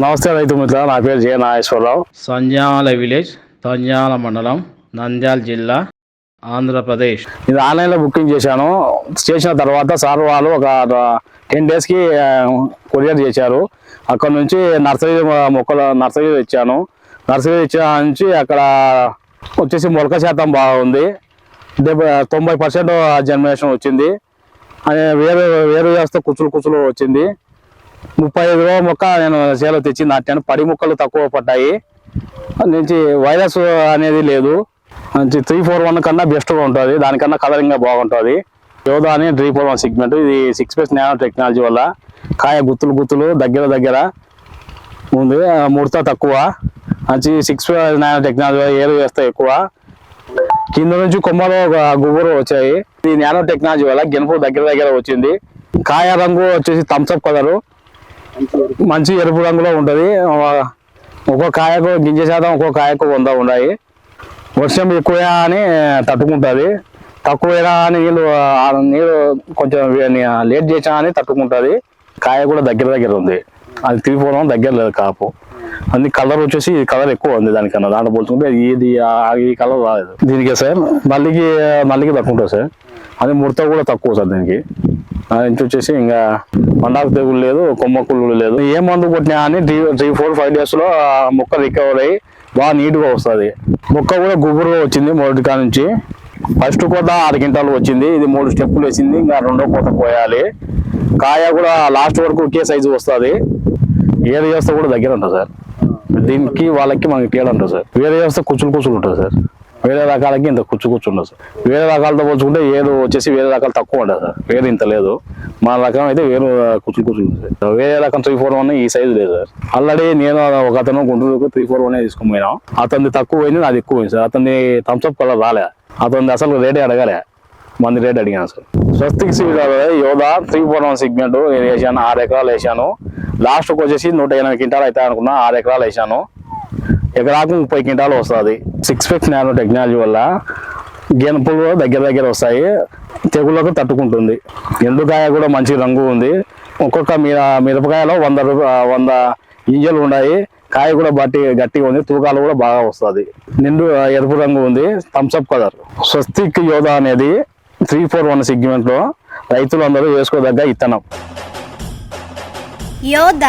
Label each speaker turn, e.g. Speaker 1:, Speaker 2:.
Speaker 1: నమస్తే రైతు మిత్ర నా పేరు జే నాగేశ్వరరావు.
Speaker 2: సంజాల విలేజ్ సంజాల మండలం నంద్యాల జిల్లా ఆంధ్రప్రదేశ్.
Speaker 1: ఇది ఆన్లైన్లో బుకింగ్ చేశాను. చేసిన తర్వాత సార్ వాళ్ళు ఒక టెన్ డేస్కి కొరియర్ చేశారు. అక్కడ నుంచి నర్సరీ మొక్కల నర్సరీ తెచ్చాను. నర్సరీ తెచ్చా నుంచి అక్కడ వచ్చేసి మొలక శాతం బాగుంది. డెబ్బై తొంభై పర్సెంట్ జనరేషన్ వచ్చింది. అని వేరు వేరు వ్యవస్థ కుచులు కుచులు వచ్చింది. ముప్పై ఐదు రోజుల మొక్క నేను చేలో తెచ్చి నాటాను పడి మొక్కలు తక్కువ పడ్డాయి. నుంచి వైరస్ అనేది లేదు. మంచి త్రీ ఫోర్ వన్ కన్నా బెస్ట్గా ఉంటుంది. దానికన్నా కలరింగ్ బాగుంటుంది. యోధా అని త్రీ ఫోర్ వన్ సిగ్మెంట్ ఇది సిక్స్ ప్లస్ నానో టెక్నాలజీ వల్ల కాయ గుత్తులు గుత్తులు దగ్గర దగ్గర ఉంది. ముడత తక్కువ. మంచి సిక్స్ నానో టెక్నాలజీ వల్ల ఏరు వేస్తే ఎక్కువ. కింద నుంచి కొమ్మలు ఒక గుబురు వచ్చాయి. ఈ నానో టెక్నాలజీ వల్ల గెనుపు దగ్గర దగ్గర వచ్చింది. కాయ రంగు వచ్చేసి థమ్స్అప్ కలరు మంచి ఎరుపు రంగులో ఉంటుంది. ఒక్కో కాయకు గింజ శాతం ఒక్కో కాయకు వంద ఉన్నాయి. వర్షం ఎక్కువ అని తట్టుకుంటుంది. తక్కువైనా అని నీళ్ళు నీళ్ళు కొంచెం లేట్ చేసా అని తట్టుకుంటుంది. కాయ కూడా దగ్గర దగ్గర ఉంది. అది తిరిగిపోవడం దగ్గర లేదు కాపు. అన్ని కలర్ వచ్చేసి ఈ కలర్ ఎక్కువ ఉంది దానికన్నా. దాంట్లో పోల్చుకుంటే ఇది ఈ కలర్ రాలేదు. దీనికే సార్ మల్లికి మల్లికి తక్కువ ఉంటుంది సార్. అది ముడత కూడా తక్కువ సార్ దీనికి. ఇంటి వచ్చేసి ఇంకా మండాకు తెగులు లేదు కొమ్మ కుళ్ళు లేదు. ఏ మందు కొట్టినా అని త్రీ త్రీ ఫోర్ ఫైవ్ డేస్లో మొక్క రికవర్ అయ్యి బాగా నీట్గా వస్తుంది. మొక్క కూడా గుబురుగా వచ్చింది మొదటి కాడ నుంచి. ఫస్ట్ కోత ఆరు క్వింటాలు వచ్చింది. ఇది మూడు స్టెప్పులు వేసింది. ఇంకా రెండో కోత పోయాలి. కాయ కూడా లాస్ట్ వరకు ఒకే సైజు వస్తుంది. ఏది చేస్తే కూడా దగ్గర ఉంటుంది సార్. దీనికి వాళ్ళకి మనకి తేడా ఉంటుంది సార్. వేరే చేస్తే కుచ్చులు కుచ్చులు ఉంటుంది సార్. వేరే రకాలకి ఇంత కుచ్చు కుచ్చు ఉండదు సార్. వేరే రకాలతో పోల్చుకుంటే ఏదో వచ్చేసి వేరే రకాలు తక్కువ ఉండదు సార్. వేరు ఇంత లేదు. మన రకం అయితే వేరు కుచ్చు కుచ్చులు సార్. వేరే రకం త్రీ ఫోర్ వన్ ఈ సైజు లేదు సార్. ఆల్రెడీ నేను ఒక అతను గుంటూరుకు త్రీ ఫోర్ వన్ తీసుకుని పోయినాం అతనిది తక్కువ పోయింది నాది ఎక్కువ పోయింది సార్. అతని థమ్స్అప్ కలర్ రాలే. అతనిది అసలు రేటే అడగలే. మంది రేట్ అడిగాను sir. స్వస్తికి seeder Yodha three four one segment నేను వేసాను ఆరు ఎకరాలు వేసాను. లాస్ట్కి వచ్చేసి నూట ఎనభై క్వింటాలు అవుతాయి అనుకున్నా ఆరు ఎకరాలు వేసాను. ఎకరాకు ముప్పై క్వింటాలు వస్తుంది. సిక్స్ ఫిక్స్ నానో టెక్నాలజీ వల్ల గెనుపులు దగ్గర దగ్గర వస్తాయి. తెగుళ్ళకు తట్టుకుంటుంది. ఎండుకాయ కూడా మంచి రంగు ఉంది. ఒక్కొక్క మీద మిరపకాయలో వంద వంద గింజలు ఉన్నాయి. కాయ కూడా బట్టి గట్టిగా ఉంది. తూకాలు కూడా బాగా వస్తుంది. నిండు ఎరుపు రంగు ఉంది. థమ్స్అప్ కలర్ స్వస్తిక్ యోధ అనేది త్రీ ఫోర్ వన్ సెగ్మెంట్లో రైతులందరూ వేసుకోదగ్గ ఇత్తనం.
Speaker 3: యోధ